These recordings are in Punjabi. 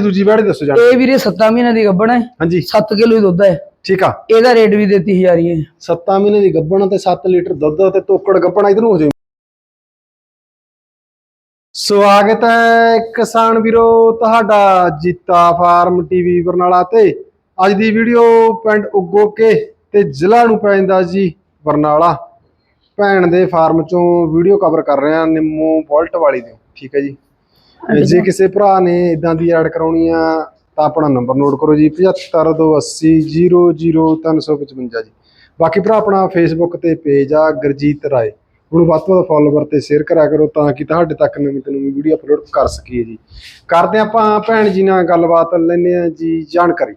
ਦੂਜੀ ਵੈੜ ਦੱਸੋ ਜਾਣ ਇਹ ਵੀਰੇ 7 ਮਹੀਨੇ ਦੀ ਗੱਭਣ ਹੈ। ਹਾਂਜੀ। 7 ਕਿਲੋ ਹੀ ਦੁੱਧ ਹੈ। ਠੀਕ ਆ। ਇਹਦਾ ਰੇਟ ਵੀ ਦਿੱਤੀ ਹਜ਼ਾਰੀ ਹੈ 7 ਮਹੀਨੇ ਦੀ ਗੱਭਣ ਤੇ 7 ਲੀਟਰ ਦੁੱਧ ਤੇ ਤੋਕੜ ਗੱਭਣ ਇਧਰ ਨੂੰ ਹੋ ਜਾਓ। ਸਵਾਗਤ ਹੈ ਕਿਸਾਨ ਵੀਰੋ ਤੁਹਾਡਾ ਜੀਤਾ ਫਾਰਮ ਟੀਵੀ ਬਰਨਾਲਾ ਤੇ। ਅੱਜ ਦੀ ਵੀਡੀਓ ਪਿੰਡ ਉਗੋਕੇ ਤੇ ਜ਼ਿਲ੍ਹਾ ਨੂੰ ਪੈਂਦਾ ਜੀ ਬਰਨਾਲਾ। ਭੈਣ ਦੇ ਫਾਰਮ ਚੋਂ ਵੀਡੀਓ ਕਵਰ ਕਰ ਰਹੇ ਆ ਨਿੰਮੋ ਬੋਲਟ ਵਾਲੀ ਦੇ। ਠੀਕ ਹੈ ਜੀ। ਜੇ ਕਿਸੇ ਭਰਾ ਨੇ ਇਦਾਂ ਦੀ ਐਡ ਕਰਾਉਣੀ ਆ ਤਾਂ ਆਪਣਾ ਨੰਬਰ ਨੋਟ ਕਰੋ ਜੀ 7528000355 ਜੀ। ਬਾਕੀ ਭਰਾ ਆਪਣਾ ਫੇਸਬੁੱਕ ਤੇ ਪੇਜ ਆ ਗੁਰਜੀਤ ਰਾਏ। ਉਹਨੂੰ ਵੱਧ ਤੋਂ ਵੱਧ ਫੋਲੋਵਰ ਤੇ ਸ਼ੇਅਰ ਕਰਿਆ ਕਰੋ ਤਾਂ ਕਿ ਤੁਹਾਡੇ ਤੱਕ ਨਵੀਂ ਤੋਂ ਨਵੀਂ ਵੀਡੀਓ ਅਪਲੋਡ ਕਰ ਸਕੀਏ ਜੀ। ਕਰਦੇ ਆਪਾਂ ਭੈਣ ਜੀ ਨਾਲ ਗੱਲਬਾਤ ਲੈਂਦੇ ਆ ਜੀ ਜਾਣਕਾਰੀ।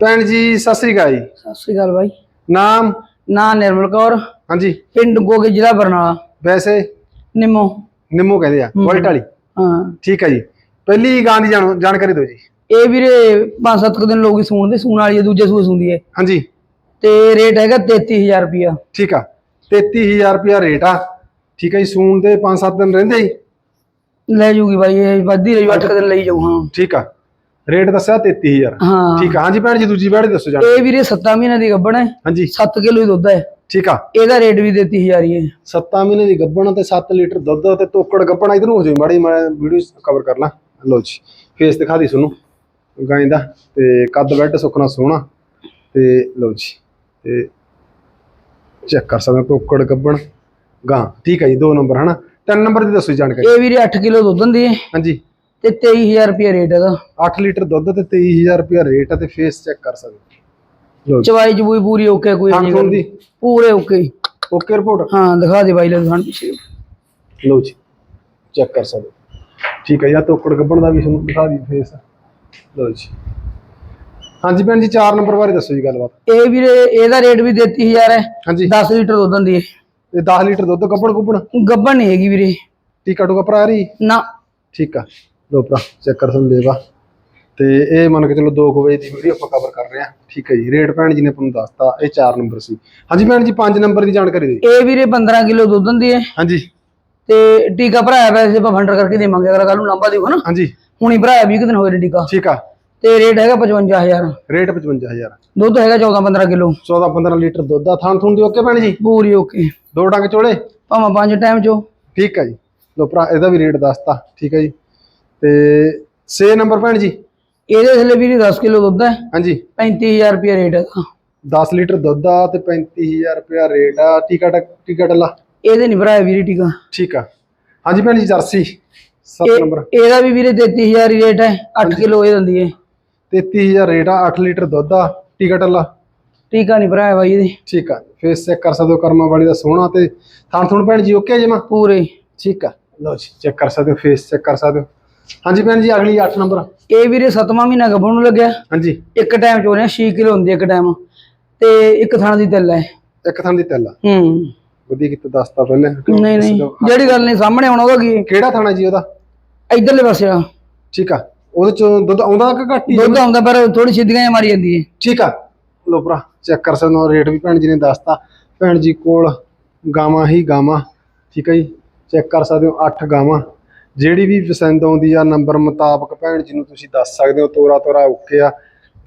ਭੈਣ ਜੀ ਸਤਿ ਸ੍ਰੀ ਅਕਾਲ ਜੀ। ਸਤਿ ਸ਼੍ਰੀ ਅਕਾਲ ਬਾਈ। ਨਾਮ? ਨਾਂ ਨਿਰਮਲ ਕੌਰ। ਹਾਂਜੀ। ਪਿੰਡ ਗੋਗੇ ਜ਼ਿਲ੍ਹਾ ਬਰਨਾਲਾ। ਵੈਸੇ? ਨਿੰਮੋ। ਨਿੰਮੋ ਕਹਿੰਦੇ ਆ ਵੋਲਟ ਵਾਲੀ ਹਾਂ। ਠੀਕ ਹੈ ਜੀ। ਪਹਿਲੀ ਗਾਂ ਦੀ ਜਾਣੋ- ਜਾਣਕਾਰੀ ਦਿਓ ਜੀ। ਇਹ ਵੀਰੇ 5-7 ਕੁ ਦਿਨ ਲੋਕ ਹੀ ਸੂਣ ਦੇ ਸੂਣ ਵਾਲੀ ਹੈ ਦੂਜੇ ਸੂਏ ਸੂੰਦੀ ਹੈ। ਹਾਂਜੀ। ਤੇ ਰੇਟ ਹੈਗਾ 33000 ਰੁਪਿਆ ਠੀਕ ਆ। 33000 ਰੁਪਿਆ ਰੇਟ ਆ। ਠੀਕ ਹੈ ਜੀ ਸੂਣ ਦੇ 5-7 ਦਿਨ ਰਹਿੰਦੇ ਜੀ ਲੈ ਜੂਗੀ ਬਾਈ ਇਹ ਵੱਧੀ ਰਹੀ 8 ਦਿਨ ਲਈ ਜਾਊ ਹਾਂ। ਠੀਕ ਆ। ਰੇਟ ਦੱਸਿਆ 33000 ਹਾਂ। ਠੀਕ ਆ। ਹਾਂਜੀ ਭੈਣ ਜੀ ਦੂਜੀ ਵੈੜ ਦੱਸੋ ਜਾਣ। ਇਹ ਵੀਰੇ 7 ਮਹੀਨੇ ਦੀ ਗੱਭਣ ਹੈ। ਹਾਂਜੀ। 7 ਕਿਲੋ ਹੀ ਦੁੱਧ ਹੈ। ਠੀਕ ਆ। ਇਹਦਾ ਰੇਟ ਵੀ ਦਿੱਤੀ ਹਜ਼ਾਰੀ ਹੈ 7 ਮਹੀਨੇ ਦੀ ਗੱਭਣ ਤੇ 7 ਲੀਟਰ ਦੁੱਧ ਤੇ ਤੋਕੜ ਗੱਭਣ ਇਧਰ ਨੂੰ ਹੋ ਜਾਈ ਮਾੜੀ ਮੈਂ ਵੀਡੀਓ ਕਵਰ ਕਰ ਲਾਂ। ਲਓ ਜੀ ਫੇਸ ਦਿਖਾ ਦੀ ਤੁਹਾਨੂੰ। ਗਾਂ ਦਾ ਤੇ ਕੱਦ ਬੈੱਡ ਸੁੱਕਣਾ ਸੋਹਣਾ। ਤੇ ਲਓ ਜੀ ਤੇ ਚੈੱਕ ਕਰ ਸਕਦੇ ਹੋ ਤੋਕੜ ਗੱਭਣ। ਗਾਂ ਠੀਕ ਹੈ ਜੀ ਦੋ ਨੰਬਰ ਹਨਾ? ਤਿੰਨ ਨੰਬਰ ਦੀ ਦੱਸੋ ਜਾਣਕਾਰੀ। ਇਹ ਵੀਰੇ 8 ਕਿਲੋ ਦੁੱਧ ਦਿੰਦੀ ਹੈ। ਹਾਂਜੀ। ਤੇ 23000 ਰੁਪਿਆ ਰੇਟ ਇਹਦਾ। 8 ਲੀਟਰ ਦੁੱਧ ਤੇ 23000 ਰੁਪਿਆ ਰੇਟ ਆ ਤੇ ਫੇਸ ਚੈੱਕ ਕਰ ਸਕਦੇ ਹੋ। ਜੀ। ਚਵਾਈ ਚਬੂਈ ਪੂਰੀ ਓਕੇ ਕੋਈ ਨਹੀਂ ਪੂਰੇ ਓਕੇ ਓਕੇ ਰਿਪੋਰਟ ਹਾਂ ਦਿਖਾ ਦੇ ਬਾਈ ਲੈ ਦੁਕਾਨ ਪਿੱਛੇ। ਲਓ ਜੀ ਚੈੱਕ ਕਰ ਸਕਦੇ। ਠੀਕ ਹੈ ਯਾ ਤੋਕੜ ਗੱਬਣ ਦਾ ਵੀ ਤੁਹਾਨੂੰ ਦਿਖਾ ਦੀ ਫੇਸ ਲਓ ਜੀ। ਹਾਂਜੀ ਭੈਣ ਜੀ 4 ਨੰਬਰ ਬਾਰੇ ਦੱਸੋ ਜੀ ਗੱਲਬਾਤ। ਇਹ ਵੀਰੇ ਇਹਦਾ ਰੇਟ ਵੀ 33000 ਹੈ ਹਾਂਜੀ। 10 ਲੀਟਰ ਦੁੱਧ ਦਿੰਦੀ ਹੈ। ਇਹ 10 ਲੀਟਰ ਦੁੱਧ ਗੱਬਣ ਗੁੱਬਣ? ਗੱਭਣ ਨਹੀਂ ਹੈਗੀ ਵੀਰੇ। ਟੀਕਾ ਟੂਕਾ ਭਰਾ ਰਹੀ? ਨਾ। ਠੀਕ ਆ। ਲਓ ਭਰਾ ਚੈੱਕ ਕਰ ਸਕਦੇ ਦੇਵਾ ਤੇ ਇਹ ਮੰਨ ਕੇ ਚਲੋ 2 ਵਜੇ ਦੀ ਵੀਡੀਓ ਆਪਾਂ ਕਵਰ ਕਰ ਰਹੇ ਹਾਂ। ਠੀਕ ਹੈ ਜੀ ਰੇਟ ਭੈਣ ਜੀ ਨੇ ਤੁਹਾਨੂੰ ਦੱਸਤਾ ਇਹ 4 ਨੰਬਰ ਸੀ। ਹਾਂਜੀ ਭੈਣ ਜੀ 5 ਨੰਬਰ ਦੀ ਜਾਣਕਾਰੀ ਦਿਓ ਇਹ ਵੀਰੇ 15 ਕਿਲੋ ਦੁੱਧ ਦਿੰਦੀ ਹੈ। ਹਾਂਜੀ। ਤੇ ਟੀਕਾ ਭਰਾਇਆ ਵੈਸੇ ਆਪਾਂ ਫੰਡਰ ਕਰਕੇ ਦੇਵਾਂਗੇ ਅਗਰ ਕੱਲ ਨੂੰ ਲੰਬਾ ਦਿਓ ਨਾ। ਹਾਂਜੀ। ਹੁਣੀ ਭਰਾਇਆ 20 ਕੁ ਦਿਨ ਹੋਏ ਨੇ ਟੀਕਾ। ਠੀਕ ਆ। ਤੇ ਰੇਟ ਹੈਗਾ 55000 ਰੇਟ 55000 ਦੁੱਧ ਹੈਗਾ 14 15 ਕਿਲੋ। 14 15 ਲੀਟਰ ਦੁੱਧ ਆ। ਥਾਂ ਥੂਣ ਦੀ ਓਕੇ ਭੈਣ ਜੀ? ਪੂਰੀ ਓਕੇ। ਦੋ ਡੰਗ ਚੋਲੇ? ਭਾਵੇਂ ਪੰਜ ਟਾਈਮ ਚੋ। ਠੀਕ ਹੈ ਜੀ। ਲੋ ਭਰਾ ਇਹਦਾ ਵੀ ਰੇਟ ਦੱਸਤਾ। ਠੀਕ ਹੈ ਜੀ। ਤੇ 6 ਨੰਬਰ ਭੈਣ ਜੀ? ਇਹਦੇ ਥੱਲੇ ਵੀਰੇ 10 ਕਿਲੋ ਦੁੱਧ ਹੈ। ਹਾਂਜੀ। 35000 ਰੁਪਿਆ ਰੇਟ ਹੈਗਾ 10 ਲੀਟਰ ਦੁੱਧ ਆ ਤੇ 35000 ਰੁਪਇਆ ਰੇਟ ਆ। ਟੀਕਾ ਟਕ ਟੱਲਾ ਇਹਦੇ ਨਹੀਂ ਭਰਾਇਆ ਵੀਰੇ ਟੀਕਾ। ਠੀਕ ਆ। ਹਾਂਜੀ ਭੈਣ ਜੀ ਜਰਸੀ। 7 ਇਹ- ਨੰਬਰ। ਇਹਦਾ ਵੀ ਵੀਰੇ 33000 ਹੀ ਰੇਟ ਹੈ। 8 ਕਿਲੋ ਇਹ ਦਿੰਦੀ ਹੈ। 33000 ਰੇਟ ਆ 8 ਲੀਟਰ ਦੁੱਧ ਆ। ਟੀਕਾ ਟੱਲਾ ਟੀਕਾ ਨਹੀਂ ਭਰਾਇਆ ਬਾਈ ਇਹਦੇ। ਠੀਕ ਆ। ਫੇਸ ਚੈੱਕ ਕਰ ਸਕਦੇ ਹੋ ਕਰਮਾ ਵਾਲੀ ਦਾ ਸੋਹਣਾ ਤੇ ਥਾਂ ਥੁਣ ਭੈਣ ਜੀ ਓਕੇ ਜਮਾ ਪੂਰੇ। ਠੀਕ ਆ। ਲਓ ਜੀ ਚੈੱਕ ਕਰ ਸਕਦੇ ਹੋ ਫੇਸ ਚੈੱਕ ਕਰ ਸਕਦੇ ਹੋ। ਹਾਂਜੀ ਭੈਣ ਜੀ ਅਗਲੀ 8 ਨੰਬਰ। ਇਹ ਵੀਰੇ 7ਵਾਂ ਮਹੀਨਾ ਗੱਭਣ ਨੂੰ ਲੱਗਿਆ। ਹਾਂਜੀ। ਇੱਕ ਟਾਈਮ ਚੋਰਿਆ 6 ਕਿਲੋ ਹੁੰਦੀ ਇੱਕ ਟਾਈਮ ਤੇ ਇੱਕ ਥਣ ਦੀ ਤਿੱਲ ਹੈ ਇੱਕ ਥਾਂ ਦੀ ਤੈਲਾ ਹੂੰ। ਵਧੀਆ ਕੀਤਾ ਦੱਸਤਾ ਪਹਿਲੇ। ਨਹੀਂ ਨਹੀਂ। ਜਿਹੜੀ ਗੱਲ ਨਹੀਂ ਸਾਹਮਣੇ ਆਉਣਾ ਉਹਦਾ ਕੀ? ਕਿਹੜਾ ਥਾਣਾ ਜੀ ਉਹਦਾ? ਇੱਧਰਲੇ ਪਾਸੇ ਆ। ਠੀਕ ਆ। ਉਹਦੇ ਚੋਂ ਦੁੱਧ ਆਉਂਦਾ ਕਿ ਘੱਟ ਹੀ ਦੁੱਧ ਆਉਂਦਾ ਪਰ ਥੋੜੀ ਸਿੱਧੀਆਂ ਜਿਹਾ ਮਾਰੀ ਜਾਂਦੀ ਹੈ। ਠੀਕ ਆ। ਲੋ ਭਰਾ ਚੈੱਕ ਕਰ ਸਕਦੇ ਹੋ ਰੇਟ ਵੀ ਭੈਣ ਜੀ ਨੇ ਦੱਸਤਾ। ਭੈਣ ਜੀ ਕੋਲ ਗਾਵਾਂ ਹੀ ਗਾਵਾਂ। ਠੀਕ ਹੈ ਜੀ। ਚੈੱਕ ਕਰ ਸਕਦੇ ਹੋ 8 ਗਾਵਾਂ। ਜਿਹੜੀ ਵੀ ਪਸੰਦ ਆਉਂਦੀ ਆ, ਨੰਬਰ ਮੁਤਾਬਕ ਭੈਣ ਜੀ ਨੂੰ ਤੁਸੀਂ ਦੱਸ ਸਕਦੇ ਹੋ, ਤੋਰਾ ਤੋਰਾ ਓਕੇ ਆ।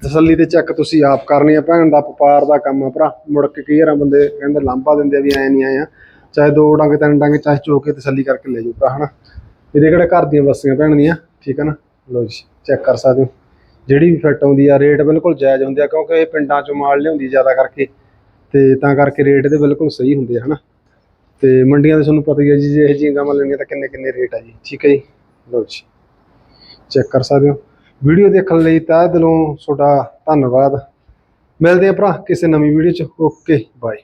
ਤਸੱਲੀ ਤੇ ਚੈੱਕ ਤੁਸੀਂ ਆਪ ਕਰਨੀ ਆ। ਭੈਣ ਦਾ ਵਪਾਰ ਦਾ ਕੰਮ ਆ ਭਰਾ। ਮੁੜ ਕੇ ਕਈ ਵਾਰ ਬੰਦੇ ਕਹਿੰਦੇ ਲਾਂਭਾ ਦਿੰਦੇ ਆ ਵੀ ਐ ਨਹੀਂ ਆਏ ਆ ਚਾਹੇ ਦੋ ਡੰਗ, ਤਿੰਨ ਡੰਗ, ਚਾਹੇ ਚੋ ਕੇ ਤਸੱਲੀ ਕਰਕੇ ਲੈ ਜਾਓ ਭਰਾ, ਹਨਾ? ਇਹਦੇ ਕਿਹੜੇ ਘਰ ਦੀਆਂ ਬੱਸੀਆਂ ਭੈਣ ਦੀਆਂ? ਠੀਕ ਹੈ ਨਾ? ਲਓ ਜੀ, ਚੈੱਕ ਕਰ ਸਕਦੇ ਹੋ। ਜਿਹੜੀ ਵੀ ਫਿੱਟ ਆਉਂਦੀ ਆ, ਰੇਟ ਬਿਲਕੁਲ ਜਾਇਜ਼ ਹੁੰਦੇ ਆ, ਕਿਉਂਕਿ ਇਹ ਪਿੰਡਾਂ ਚੋਂ ਮਾਲ ਲਿਆਉਂਦੀ ਜ਼ਿਆਦਾ ਕਰਕੇ। ਤੇ ਤਾਂ ਕਰਕੇ ਰੇਟ ਇਹਦੇ ਬਿਲਕੁਲ ਸਹੀ ਹੁੰਦੇ ਆ, ਹਨਾ? ਤੇ ਮੰਡੀਆਂ ਦੇ ਤੁਹਾਨੂੰ ਪਤਾ ਹੀ ਹੈ ਜੀ, ਜੇ ਇਹ ਜਿਹੀਆਂ ਗਾਵਾਂ ਲੈਣੀਆਂ ਤਾਂ ਕਿੰਨੇ ਕਿੰਨੇ ਰੇਟ ਆ ਜੀ। ਠੀਕ ਹੈ ਜੀ? ਲਓ ਜੀ। ਚੈੱਕ ਕਰ ਸਕਦੇ ਹੋ। ਵੀਡੀਓ ਦੇਖਣ ਲਈ ਤਹਿ ਦਿਲੋਂ ਤੁਹਾਡਾ ਧੰਨਵਾਦ। ਮਿਲਦੇ ਆ ਭਰਾ ਕਿਸੇ ਨਵੀਂ ਵੀਡੀਓ 'ਚ। Okay, bye.